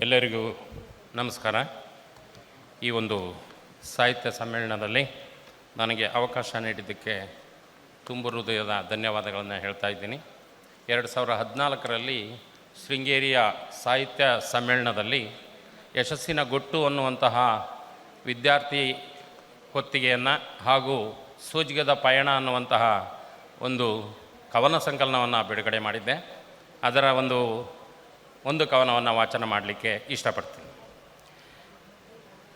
ಎಲ್ಲರಿಗೂ ನಮಸ್ಕಾರ. ಈ ಒಂದು ಸಾಹಿತ್ಯ ಸಮ್ಮೇಳನದಲ್ಲಿ ನನಗೆ ಅವಕಾಶ ನೀಡಿದ್ದಕ್ಕೆ ತುಂಬ ಹೃದಯದ ಧನ್ಯವಾದಗಳನ್ನು ಹೇಳ್ತಾ ಇದ್ದೀನಿ. ಎರಡು ಸಾವಿರ ಹದಿನಾಲ್ಕರಲ್ಲಿ ಶೃಂಗೇರಿಯ ಸಾಹಿತ್ಯ ಸಮ್ಮೇಳನದಲ್ಲಿ ಯಶಸ್ಸಿನ ಗೊಟ್ಟು ಅನ್ನುವಂತಹ ವಿದ್ಯಾರ್ಥಿ ಹೊತ್ತಿಗೆಯನ್ನು ಹಾಗೂ ಸೂಜಿಗದ ಪಯಣ ಅನ್ನುವಂತಹ ಒಂದು ಕವನ ಸಂಕಲನವನ್ನು ಬಿಡುಗಡೆ ಮಾಡಿದ್ದೆ. ಅದರ ಒಂದು ಒಂದು ಕವನವನ್ನು ವಾಚನ ಮಾಡಲಿಕ್ಕೆ ಇಷ್ಟಪಡ್ತೀನಿ.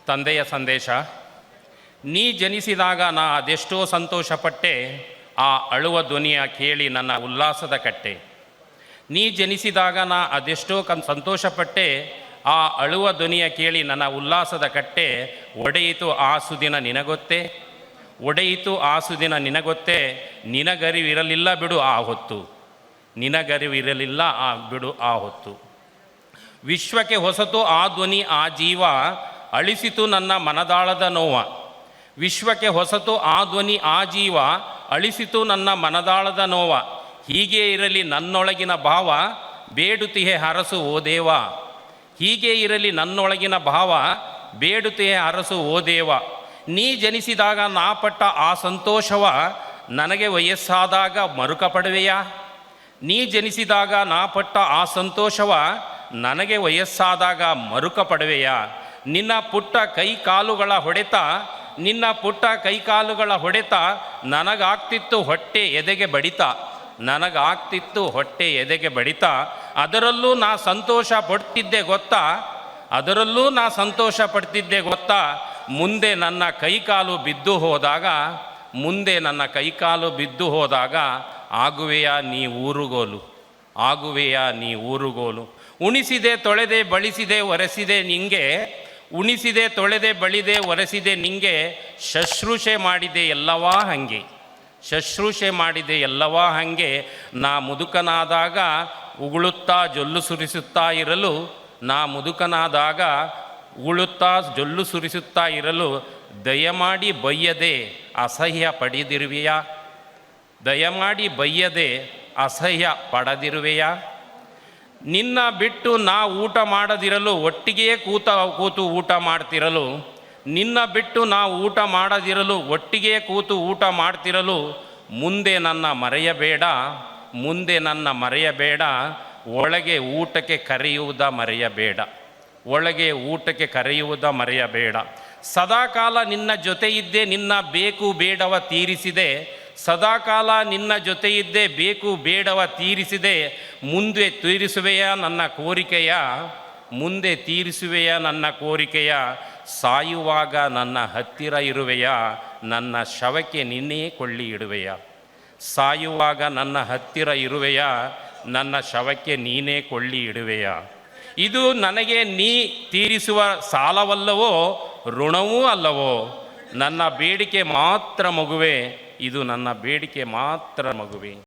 ತಂದೆಯ ಸಂದೇಶ, ನೀ ಜನಿಸಿದಾಗ ನಾ ಅದೆಷ್ಟೋ ಸಂತೋಷಪಟ್ಟೆ, ಆ ಅಳುವ ಧ್ವನಿಯ ಕೇಳಿ ನನ್ನ ಉಲ್ಲಾಸದ ಕಟ್ಟೆ. ನೀ ಜನಿಸಿದಾಗ ನಾ ಅದೆಷ್ಟೋ ಕನ್ ಸಂತೋಷಪಟ್ಟೆ, ಆ ಅಳುವ ಧ್ವನಿಯ ಕೇಳಿ ನನ್ನ ಉಲ್ಲಾಸದ ಕಟ್ಟೆ. ಒಡೆಯಿತು ಆ ಸುದಿನ ನಿನಗೊತ್ತೆ, ಒಡೆಯಿತು ಆ ಸುದಿನ ನಿನಗೊತ್ತೇ, ನಿನಗರಿವಿರಲಿಲ್ಲ ಬಿಡು ಆ ಹೊತ್ತು. ನಿನಗರಿವಿರಲಿಲ್ಲ ಆ ಬಿಡು ಆ ಹೊತ್ತು. ವಿಶ್ವಕ್ಕೆ ಹೊಸತು ಆ ಧ್ವನಿ, ಆ ಜೀವ ಅಳಿಸಿತು ನನ್ನ ಮನದಾಳದ ನೋವ. ವಿಶ್ವಕ್ಕೆ ಹೊಸತು ಆ ಧ್ವನಿ, ಆ ಜೀವ ಅಳಿಸಿತು ನನ್ನ ಮನದಾಳದ ನೋವ. ಹೀಗೆ ಇರಲಿ ನನ್ನೊಳಗಿನ ಭಾವ, ಬೇಡುತಿಹೆ ಹರಸು ಓ ದೇವ. ಹೀಗೆ ಇರಲಿ ನನ್ನೊಳಗಿನ ಭಾವ, ಬೇಡುತಿಹೆ ಹರಸು ಓ ದೇವ. ನೀ ಜನಿಸಿದಾಗ ನಾ ಪಟ್ಟ ಆ ಸಂತೋಷವ ನನಗೆ ವಯಸ್ಸಾದಾಗ ಮರುಕ ಪಡುವೆಯಾ ನೀ ಜನಿಸಿದಾಗ ನಾ ಪಟ್ಟ ಆ ಸಂತೋಷವ ನನಗೆ ವಯಸ್ಸಾದಾಗ ಮರುಕ ಪಡುವೆಯ ನಿನ್ನ ಪುಟ್ಟ ಕೈ ಕಾಲುಗಳ ಹೊಡೆತ, ನಿನ್ನ ಪುಟ್ಟ ಕೈ ಕಾಲುಗಳ ಹೊಡೆತ ನನಗಾಗ್ತಿತ್ತು ಹೊಟ್ಟೆ ಎದೆಗೆ ಬಡಿತ. ನನಗಾಗ್ತಿತ್ತು ಹೊಟ್ಟೆ ಎದೆಗೆ ಬಡಿತ. ಅದರಲ್ಲೂ ನಾ ಸಂತೋಷ ಪಡ್ತಿದ್ದೆ ಗೊತ್ತಾ? ಅದರಲ್ಲೂ ನಾ ಸಂತೋಷ ಪಡ್ತಿದ್ದೆ ಗೊತ್ತಾ? ಮುಂದೆ ನನ್ನ ಕೈಕಾಲು ಬಿದ್ದು ಹೋದಾಗ, ಮುಂದೆ ನನ್ನ ಕೈಕಾಲು ಬಿದ್ದು ಹೋದಾಗ, ಆಗುವೆಯ ನೀ ಊರುಗೋಲು? ಆಗುವೆಯ ನೀ ಊರುಗೋಲು? ಉಣಿಸಿದೆ, ತೊಳೆದೆ, ಬಳಿಸಿದೆ, ಒರೆಸಿದೆ ನಿಂಗೆ. ಉಣಿಸಿದೆ, ತೊಳೆದೆ, ಬಳಿದೆ, ಒರೆಸಿದೆ ನಿಂಗೆ. ಶುಶ್ರೂಷೆ ಮಾಡಿದೆ ಎಲ್ಲವಾ ಹಂಗೆ. ಶುಶ್ರೂಷೆ ಮಾಡಿದೆ ಎಲ್ಲವಾ ಹಂಗೆ. ನಾ ಮುದುಕನಾದಾಗ ಉಗುಳುತ್ತಾ ಜೊಲ್ಲು ಸುರಿಸುತ್ತಾ ಇರಲು, ನಾ ಮುದುಕನಾದಾಗ ಉಗುಳುತ್ತಾ ಜೊಲ್ಲು ಸುರಿಸುತ್ತಾ ಇರಲು, ದಯಮಾಡಿ ಬಯ್ಯದೆ ಅಸಹ್ಯ ಪಡೆದಿರುವೆಯಾ? ದಯಮಾಡಿ ಬಯ್ಯದೆ ಅಸಹ್ಯ ಪಡೆದಿರುವೆಯಾ? ನಿನ್ನ ಬಿಟ್ಟು ನಾ ಊಟ ಮಾಡದಿರಲು ಒಟ್ಟಿಗೆ ಕೂತ ಕೂತು ಊಟ ಮಾಡ್ತಿರಲು, ನಿನ್ನ ಬಿಟ್ಟು ನಾ ಊಟ ಮಾಡದಿರಲು ಒಟ್ಟಿಗೆ ಕೂತು ಊಟ ಮಾಡ್ತಿರಲು ಮುಂದೆ ನನ್ನ ಮರೆಯಬೇಡ, ಮುಂದೆ ನನ್ನ ಮರೆಯಬೇಡ, ಒಳಗೆ ಊಟಕ್ಕೆ ಕರೆಯುವುದ ಮರೆಯಬೇಡ, ಒಳಗೆ ಊಟಕ್ಕೆ ಕರೆಯುವುದ ಮರೆಯಬೇಡ. ಸದಾಕಾಲ ನಿನ್ನ ಜೊತೆ ಇದ್ದೇ ನಿನ್ನ ಬೇಕು ಬೇಡವ ತೀರಿಸಿದೆ, ಸದಾಕಾಲ ನಿನ್ನ ಜೊತೆ ಇದ್ದೇ ಬೇಕು ಬೇಡವ ತೀರಿಸಿದೆ ಮುಂದೆ ತೀರಿಸುವೆಯ ನನ್ನ ಕೋರಿಕೆಯ? ಮುಂದೆ ತೀರಿಸುವೆಯ ನನ್ನ ಕೋರಿಕೆಯ? ಸಾಯುವಾಗ ನನ್ನ ಹತ್ತಿರ ಇರುವೆಯ? ನನ್ನ ಶವಕ್ಕೆ ನಿನ್ನೇ ಕೊಳ್ಳಿ ಇಡುವೆಯ? ಸಾಯುವಾಗ ನನ್ನ ಹತ್ತಿರ ಇರುವೆಯ? ನನ್ನ ಶವಕ್ಕೆ ನೀನೇ ಕೊಳ್ಳಿ ಇಡುವೆಯ? ಇದು ನನಗೆ ನೀ ತೀರಿಸುವ ಸಾಲವಲ್ಲವೋ? ಋಣವೂ ಅಲ್ಲವೋ? ನನ್ನ ಬೇಡಿಕೆ ಮಾತ್ರ ಮಗುವೆ. ಇದು ನನ್ನ ಬೇಡಿಕೆ ಮಾತ್ರ ಮಗುವೆ.